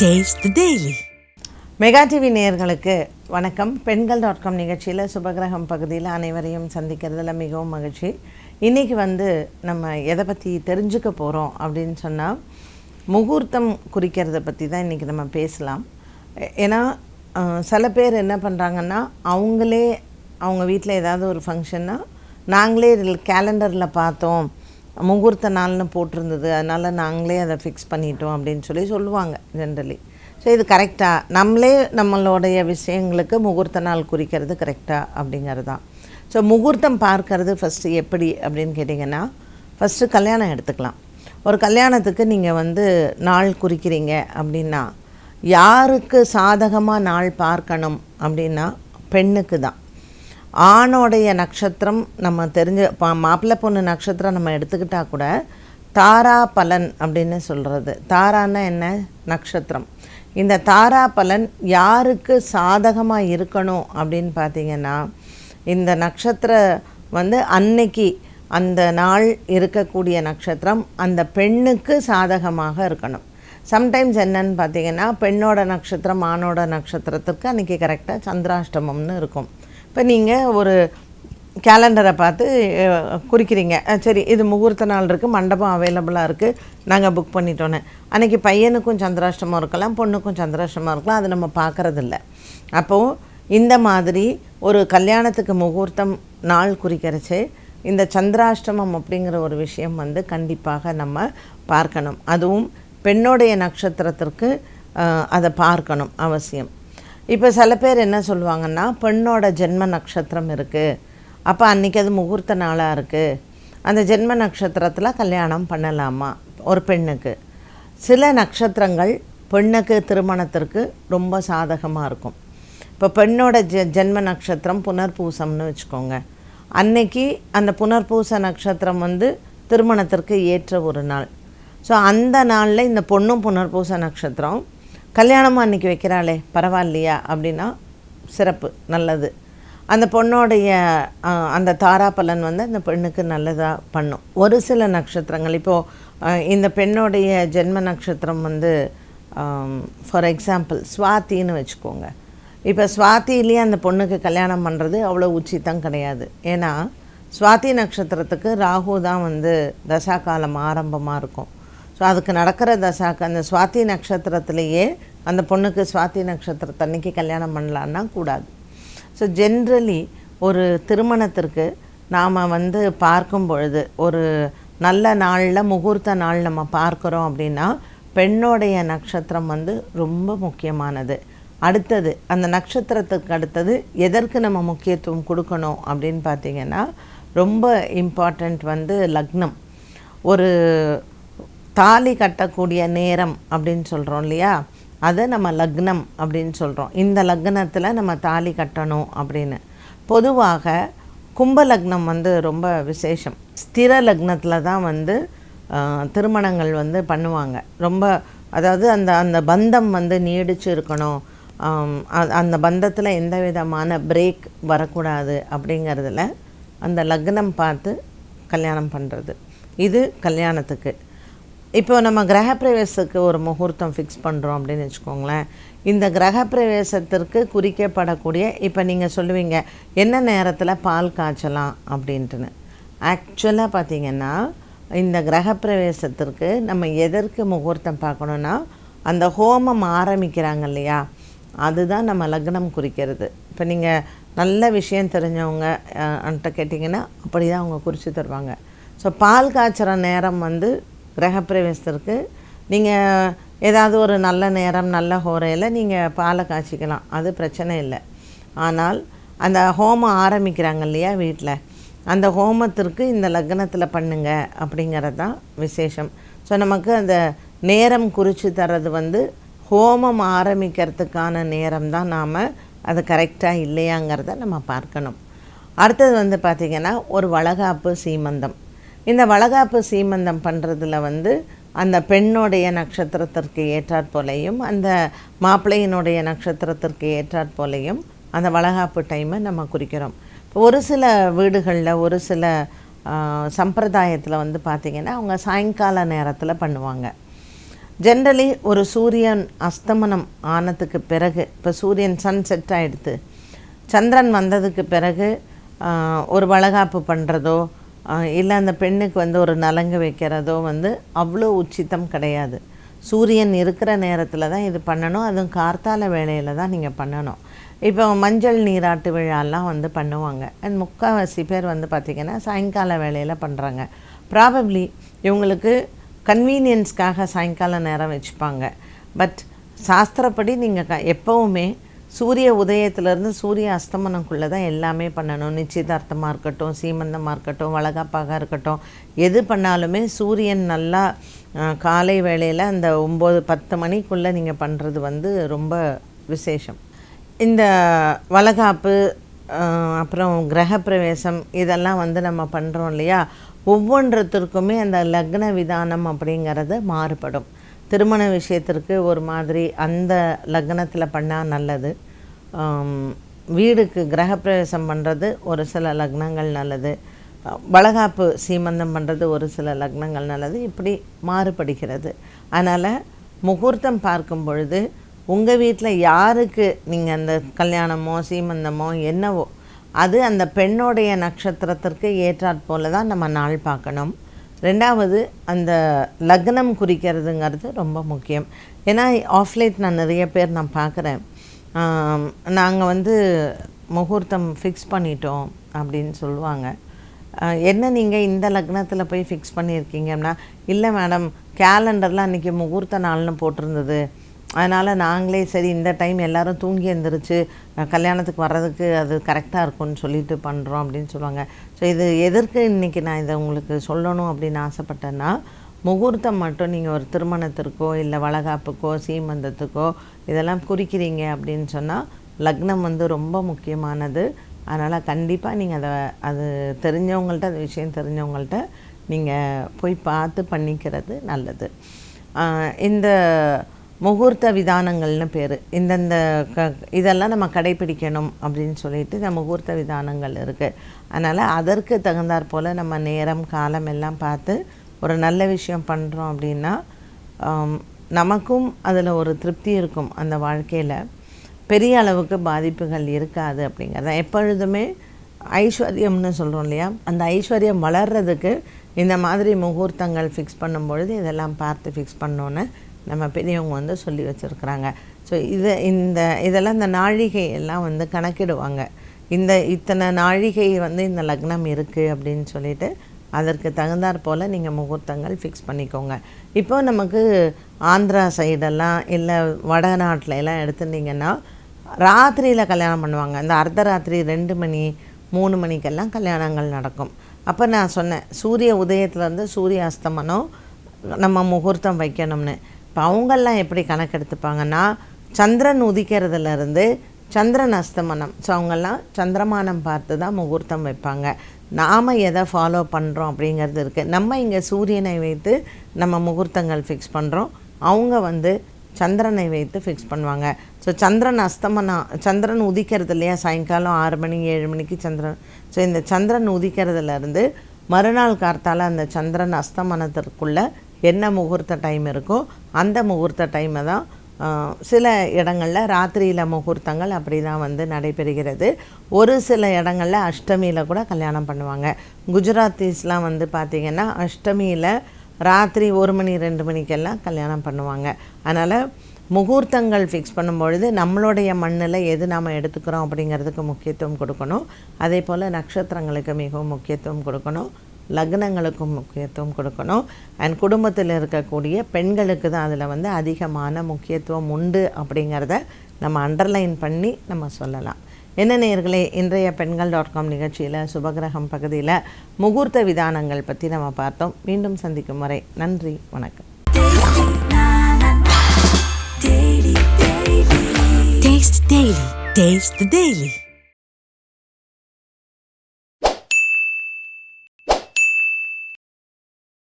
Taste daily mega TV நேயர்களுக்கு வணக்கம். பெண்கள் டாட் காம் நிகழ்ச்சியில் சுபகிரகம் பகுதியில் அனைவரையும் சந்திக்கிறதுல மிகவும் மகிழ்ச்சி. இன்றைக்கி வந்து நம்ம எதை பற்றி தெரிஞ்சுக்க போகிறோம் அப்படின்னு சொன்னால் முகூர்த்தம் குறிக்கிறத பற்றி தான் இன்றைக்கி நம்ம பேசலாம். ஏன்னா சில பேர் என்ன பண்ணுறாங்கன்னா அவங்களே அவங்க வீட்டில் ஏதாவது ஒரு ஃபங்க்ஷன்னா நாங்களே கேலண்டரில் பார்த்தோம். முகூர்த்த நாள்னு போட்டிருந்தது. அதனால் நாங்களே அதை ஃபிக்ஸ் பண்ணிட்டோம் அப்படின்னு சொல்லி சொல்லுவாங்க ஜென்ரலி ஸோ இது கரெக்டாக நம்மளே நம்மளுடைய விஷயங்களுக்கு முகூர்த்த நாள் குறிக்கிறது கரெக்டாக அப்படிங்கிறது தான். ஸோ முகூர்த்தம் பார்க்கறது ஃபஸ்ட்டு எப்படி அப்படின்னு கேட்டிங்கன்னா ஃபஸ்ட்டு கல்யாணம் எடுத்துக்கலாம். ஒரு கல்யாணத்துக்கு நீங்கள் வந்து நாள் குறிக்கிறீங்க அப்படின்னா யாருக்கு சாதகமாக நாள் பார்க்கணும் அப்படின்னா பெண்ணுக்கு தான். ஆணோடைய நட்சத்திரம் நம்ம தெரிஞ்ச பா- மாப்பிள்ளை பொண்ணு நட்சத்திரம் நம்ம எடுத்துக்கிட்டால் கூட தாரா பலன் அப்படின்னு சொல்கிறது தாரான்னா என்ன? நட்சத்திரம். இந்த தாரா பலன் யாருக்கு சாதகமாக இருக்கணும் அப்படின்னு பார்த்தீங்கன்னா இந்த நட்சத்திர வந்து அன்னைக்கு அந்த நாள் இருக்கக்கூடிய நட்சத்திரம் அந்த பெண்ணுக்கு சாதகமாக இருக்கணும். சம்டைம்ஸ் என்னன்னு பார்த்தீங்கன்னா பெண்ணோட நட்சத்திரம் ஆணோட நட்சத்திரத்துக்கு அன்றைக்கி கரெக்டாக சந்திராஷ்டமம்னு இருக்கும். இப்போ நீங்கள் ஒரு கேலண்டரை பார்த்து குறிக்கிறீங்க. சரி இது முகூர்த்த நாள் இருக்குது மண்டபம் அவைலபிளாக இருக்குது நாங்கள் புக் பண்ணிட்டோன்னே. அன்றைக்கி பையனுக்கும் சந்திராஷ்டமம் இருக்கலாம் பொண்ணுக்கும் சந்திராஷ்டமம் இருக்கலாம் அது நம்ம பார்க்குறதில்ல. அப்போது இந்த மாதிரி ஒரு கல்யாணத்துக்கு முகூர்த்தம் நாள் குறிக்கிறச்சு இந்த சந்திராஷ்டமம் அப்படிங்கிற ஒரு விஷயம் வந்து கண்டிப்பாக நம்ம பார்க்கணும். அதுவும் பெண்ணோடைய நட்சத்திரத்திற்கு அதை பார்க்கணும் அவசியம். இப்போ சில பேர் என்ன சொல்லுவாங்கன்னா பெண்ணோட ஜென்ம நட்சத்திரம் இருக்குது அப்போ அன்றைக்கி அது முகூர்த்த நாளாக இருக்குது அந்த ஜென்ம நட்சத்திரத்தில் கல்யாணம் பண்ணலாமா? ஒரு பெண்ணுக்கு. சில நட்சத்திரங்கள் பெண்ணுக்கு திருமணத்திற்கு ரொம்ப சாதகமாக இருக்கும். இப்போ பெண்ணோட ஜெ ஜென்ம நட்சத்திரம் புனர்பூசம்னு வச்சுக்கோங்க. அன்னைக்கு அந்த புனர்பூச நட்சத்திரம் வந்து திருமணத்திற்கு ஏற்ற ஒரு நாள். ஸோ அந்த நாளில் இந்த பொண்ணும் புனர்பூச நட்சத்திரம் கல்யாணமாக அன்னைக்கு வைக்கிறாளே பரவாயில்லையா? அப்படின்னா சிறப்பு நல்லது. அந்த பொண்ணோடைய அந்த அந்த தாராபலன் வந்து அந்த பெண்ணுக்கு நல்லதாக பண்ணும். ஒரு சில நட்சத்திரங்கள். இப்போது இந்த பெண்ணோடைய ஜென்ம நட்சத்திரம் வந்து ஃபார் எக்ஸாம்பிள் சுவாத்தின்னு வச்சுக்கோங்க. இப்போ சுவாத்திலேயே அந்த பொண்ணுக்கு கல்யாணம் பண்ணுறது அவ்வளோ உச்சிதம் கிடையாது. ஏன்னா சுவாதி நட்சத்திரத்துக்கு ராகு தான் வந்து தசா காலம் ஆரம்பமாக இருக்கும். ஸோ அதுக்கு நடக்கிற தசாக்கு அந்த சுவாதி நட்சத்திரத்திலேயே அந்த பொண்ணுக்கு சுவாதி நட்சத்திரத்தன்னைக்கு கல்யாணம் பண்ணலான்னா கூடாது. ஸோ ஜென்ரலி ஒரு திருமணத்திற்கு நாம் வந்து பார்க்கும் பொழுது ஒரு நல்ல நாளில் முகூர்த்த நாள் நம்ம பார்க்குறோம் அப்படின்னா பெண்ணோடைய நட்சத்திரம் வந்து ரொம்ப முக்கியமானது. அடுத்தது அந்த நட்சத்திரத்துக்கு அடுத்தது எதற்கு நம்ம முக்கியத்துவம் கொடுக்கணும் அப்படின்னு பார்த்தீங்கன்னா ரொம்ப இம்பார்ட்டண்ட் வந்து லக்னம். ஒரு தாலி கட்டக்கூடிய நேரம் அப்படின்னு சொல்கிறோம் இல்லையா? அதை நம்ம லக்னம் அப்படின்னு சொல்கிறோம் இந்த லக்னத்தில் நம்ம தாலி கட்டணும் அப்படின்னு. பொதுவாக கும்ப லக்னம் வந்து ரொம்ப விசேஷம். ஸ்திர லக்னத்தில் தான் வந்து திருமணங்கள் வந்து பண்ணுவாங்க. ரொம்ப அதாவது அந்த அந்த பந்தம் வந்து நீடிச்சு இருக்கணும். அ- அந்த பந்தத்தில் எந்த விதமான பிரேக் வரக்கூடாது அப்படிங்கிறதுல அந்த லக்னம் பார்த்து கல்யாணம் பண்ணுறது இது கல்யாணத்துக்கு. இப்போ நம்ம கிரகப்பிரவேசத்துக்கு ஒரு முகூர்த்தம் ஃபிக்ஸ் பண்ணுறோம் அப்படின்னு வச்சுக்கோங்களேன். இந்த கிரகப்பிரவேசத்திற்கு குறிக்கப்படக்கூடிய இப்போ நீங்கள் சொல்லுவீங்க என்ன நேரத்தில் பால் காய்ச்சலாம் அப்படின்ட்டுன்னு. ஆக்சுவலாக பார்த்தீங்கன்னா இந்த கிரகப்பிரவேசத்திற்கு நம்ம எதற்கு முகூர்த்தம் பார்க்கணுன்னா அந்த ஹோமம் ஆரம்பிக்கிறாங்க இல்லையா? அதுதான் நம்ம லக்னம் குறிக்கிறது. இப்போ நீங்கள் நல்ல விஷயம் தெரிஞ்சவங்க அன்ட்ட கேட்டிங்கன்னா அப்படி தான் அவங்க குறித்து தருவாங்க. ஸோ பால் காய்ச்சுற நேரம் வந்து கிரகப்பிரவேசத்திற்கு. நீங்கள் ஏதாவது ஒரு நல்ல நேரம் நல்ல ஹோரையில் நீங்கள் பாலை காய்ச்சிக்கலாம். அது பிரச்சனை இல்லை. ஆனால் அந்த ஹோமம் ஆரம்பிக்கிறாங்க இல்லையா வீட்டில் அந்த ஹோமத்திற்கு இந்த லக்னத்தில் பண்ணுங்க அப்படிங்கிறது தான் விசேஷம். ஸோ நமக்கு அந்த நேரம் குறித்து தர்றது வந்து ஹோமம் ஆரம்பிக்கிறதுக்கான நேரம் தான் நாம் அது கரெக்டாக இல்லையாங்கிறத நம்ம பார்க்கணும். அடுத்தது வந்து பார்த்திங்கன்னா ஒரு வளகாப்பு சீமந்தம். இந்த வளகாப்பு சீமந்தம் பண்ணுறதுல வந்து அந்த பெண்ணுடைய நட்சத்திரத்திற்கு ஏற்றாற் போலையும் அந்த மாப்பிள்ளையினுடைய நட்சத்திரத்திற்கு ஏற்றாற் போலையும் அந்த வளகாப்பு டைமை நம்ம குறிக்கிறோம். இப்போ ஒரு சில வீடுகளில் ஒரு சில சம்பிரதாயத்தில் வந்து பார்த்திங்கன்னா அவங்க சாயங்கால நேரத்தில் பண்ணுவாங்க. ஜென்ரலி ஒரு சூரியன் அஸ்தமனம் ஆனதுக்கு பிறகு இப்போ சூரியன் சன் செட் ஆகிடுது சந்திரன் வந்ததுக்கு பிறகு ஒரு வளகாப்பு பண்ணுறதோ இல்லை அந்த பெண்ணுக்கு வந்து ஒரு நலங்கு வைக்கிறதோ வந்து அவ்வளோ உச்சித்தம் கிடையாது. சூரியன் இருக்கிற நேரத்தில் தான் இது பண்ணணும். அதுவும் கார்த்தால வேலையில் தான் நீங்கள் பண்ணணும். இப்போ மஞ்சள் நீராட்டு விழாலாம் வந்து பண்ணுவாங்க. அண்ட் முக்கால்வாசி பேர் வந்து பார்த்திங்கன்னா சாயங்கால வேலையில் பண்ணுறாங்க ப்ராபப்ளி இவங்களுக்கு கன்வீனியன்ஸ்க்காக சாயங்கால நேரம் வச்சுப்பாங்க. பட் சாஸ்திரப்படி நீங்கள் க எப்போவுமே சூரிய உதயத்திலேருந்து சூரிய அஸ்தமனக்குள்ளே தான் எல்லாமே பண்ணணும். நிச்சயதார்த்தமாக இருக்கட்டும் சீமந்தமாக இருக்கட்டும் வளகாப்பாக இருக்கட்டும் எது பண்ணாலுமே சூரியன் நல்லா காலை வேளையில் அந்த ஒம்பது பத்து மணிக்குள்ளே நீங்கள் பண்ணுறது வந்து ரொம்ப விசேஷம். இந்த வளகாப்பு அப்புறம் கிரகப்பிரவேசம் இதெல்லாம் வந்து நம்ம பண்ணுறோம் இல்லையா? ஒவ்வொன்றத்திற்குமே அந்த லக்ன விதானம் அப்படிங்கிறது மாறுபடும். திருமண விஷயத்திற்கு ஒரு மாதிரி அந்த லக்னத்தில் பண்ணால் நல்லது. வீடுக்கு கிரகப்பிரவேசம் பண்ணுறது ஒரு சில லக்னங்கள் நல்லது. வளகாப்பு சீமந்தம் பண்ணுறது ஒரு சில லக்னங்கள் நல்லது. இப்படி மாறுபடுகிறது. அதனால் முகூர்த்தம் பார்க்கும் பொழுது உங்கள் வீட்டில் யாருக்கு நீங்கள் அந்த கல்யாணமோ சீமந்தமோ என்னவோ அது அந்த பெண்ணுடைய நட்சத்திரத்திற்கு ஏற்றாற் போல தான் நம்ம நாள் பார்க்கணும். ரெண்டாவது அந்த லக்னம் குறிக்கிறதுங்கிறது ரொம்ப முக்கியம். ஏன்னா ஆஃப்லைட் நான் நிறைய பேர் நான் பார்க்குறேன். நாங்கள் வந்து முகூர்த்தம் ஃபிக்ஸ் பண்ணிட்டோம் அப்படின்னு சொல்லுவாங்க. என்ன நீங்கள் இந்த லக்னத்தில் போய் ஃபிக்ஸ் பண்ணியிருக்கீங்கன்னா இல்லை மேடம் கேலண்டரில் அன்றைக்கி முகூர்த்த நாள்னு போட்டிருந்தது. அதனால் நாங்களே சரி இந்த டைம் எல்லாரும் தூங்கி எழுந்திரிச்சு கல்யாணத்துக்கு வர்றதுக்கு அது கரெக்டாக இருக்கும்னு சொல்லிட்டு பண்ணுறோம் அப்படின்னு சொல்லுவாங்க. ஸோ இது எதற்கு இன்றைக்கி நான் இதை உங்களுக்கு சொல்லணும் அப்படின்னு ஆசைப்பட்டேன்னா முகூர்த்தம் மட்டும் நீங்கள் ஒரு திருமணத்திற்கோ இல்லை வளகாப்புக்கோ சீமந்தத்துக்கோ இதெல்லாம் குறிக்கிறீங்க அப்படின்னு சொன்னால் லக்னம் வந்து ரொம்ப முக்கியமானது. அதனால் கண்டிப்பாக நீங்கள் அதை அது தெரிஞ்சவங்கள்ட்ட அந்த விஷயம் தெரிஞ்சவங்கள்ட்ட நீங்கள் போய் பார்த்து பண்ணிக்கிறது நல்லது. இந்த முகூர்த்த விதானங்கள்னு பேர். இந்தந்த க இதெல்லாம் நம்ம கடைப்பிடிக்கணும் அப்படின்னு சொல்லிட்டு இந்த முகூர்த்த விதானங்கள் இருக்குது அதனால் அதற்கு தகுந்தாற் போல் நம்ம நேரம் காலம் எல்லாம் பார்த்து ஒரு நல்ல விஷயம் பண்ணுறோம் அப்படின்னா நமக்கும் அதில் ஒரு திருப்தி இருக்கும் அந்த வாழ்க்கையில். பெரிய அளவுக்கு பாதிப்புகள் இருக்காது அப்படிங்கிறத. எப்பொழுதுமே ஐஸ்வர்யம்னு சொல்கிறோம் இல்லையா? அந்த ஐஸ்வர்யம் வளர்றதுக்கு இந்த மாதிரி முகூர்த்தங்கள் ஃபிக்ஸ் பண்ணும்பொழுது இதெல்லாம் பார்த்து ஃபிக்ஸ் பண்ணோன்னு நம்ம பெரியவங்க வந்து சொல்லி வச்சுருக்குறாங்க. ஸோ இது இந்த இதெல்லாம் இந்த நாழிகை எல்லாம் வந்து கணக்கிடுவாங்க. இந்த இத்தனை நாழிகை வந்து இந்த லக்னம் இருக்குது அப்படின்னு சொல்லிட்டு அதற்கு தகுந்தாற் போல் நீங்கள் முகூர்த்தங்கள் ஃபிக்ஸ் பண்ணிக்கோங்க. இப்போ நமக்கு ஆந்திரா சைடெல்லாம் இல்லை வடநாட்டில் எல்லாம் எடுத்துட்டிங்கன்னா ராத்திரியில் கல்யாணம் பண்ணுவாங்க. இந்த அர்த்தராத்திரி ரெண்டு மணி மூணு மணிக்கெல்லாம் கல்யாணங்கள் நடக்கும். அப்போ நான் சொன்னேன் சூரிய உதயத்துலேருந்து சூரிய அஸ்தமனம் நம்ம முகூர்த்தம் வைக்கணும்னு. இப்போ அவங்கெல்லாம் எப்படி கணக்கெடுத்துப்பாங்கன்னா சந்திரன் உதிக்கிறதுலேருந்து சந்திரன் அஸ்தமனம். ஸோ அவங்கெல்லாம் சந்திரமானம் பார்த்து தான் முகூர்த்தம் வைப்பாங்க. நாம் எதை ஃபாலோ பண்ணுறோம் அப்படிங்கிறது இருக்குது நம்ம இங்கே சூரியனை வைத்து நம்ம முகூர்த்தங்கள் ஃபிக்ஸ் பண்ணுறோம் அவங்க வந்து சந்திரனை வைத்து ஃபிக்ஸ் பண்ணுவாங்க. ஸோ சந்திரன் அஸ்தமனம் சந்திரன் உதிக்கிறது இல்லையா? சாயங்காலம் ஆறு மணி ஏழு மணிக்கு சந்திரன். ஸோ இந்த சந்திரன் உதிக்கிறதுலேருந்து மறுநாள் கார்த்தால் அந்த சந்திரன் அஸ்தமனத்திற்குள்ளே என்ன முகூர்த்த டைம் இருக்கோ அந்த முகூர்த்த டைமை தான் சில இடங்களில் ராத்திரியில் முகூர்த்தங்கள் அப்படி தான் வந்து நடைபெறுகிறது. ஒரு சில இடங்களில் அஷ்டமியில் கூட கல்யாணம் பண்ணுவாங்க. குஜராத்தீஸ்லாம் வந்து பார்த்திங்கன்னா அஷ்டமியில் ராத்திரி ஒரு மணி ரெண்டு மணிக்கெல்லாம் கல்யாணம் பண்ணுவாங்க. அதனால் முகூர்த்தங்கள் ஃபிக்ஸ் பண்ணும்பொழுது நம்மளுடைய மண்ணில் எது நாம் எடுத்துக்கிறோம் அப்படிங்கிறதுக்கு முக்கியத்துவம் கொடுக்கணும். அதே போல் நட்சத்திரங்களுக்கு மிகவும் முக்கியத்துவம் கொடுக்கணும். லக்னங்களுக்கும் முக்கியத்துவம் கொடுக்கணும் அண்ட் குடும்பத்தில் இருக்கக்கூடிய பெண்களுக்கு தான் அதில் வந்து அதிகமான முக்கியத்துவம் உண்டு அப்படிங்கிறத நம்ம அண்டர்லைன் பண்ணி நம்ம சொல்லலாம் என்ன நேர்களே இன்றைய பெண்கள் டாட் காம் நிகழ்ச்சியில் சுபகிரகம் பகுதியில் முகூர்த்த விதானங்கள் பற்றி நம்ம பார்த்தோம் மீண்டும் சந்திக்கும் வரை நன்றி வணக்கம் Taste Daily. Taste the Daily.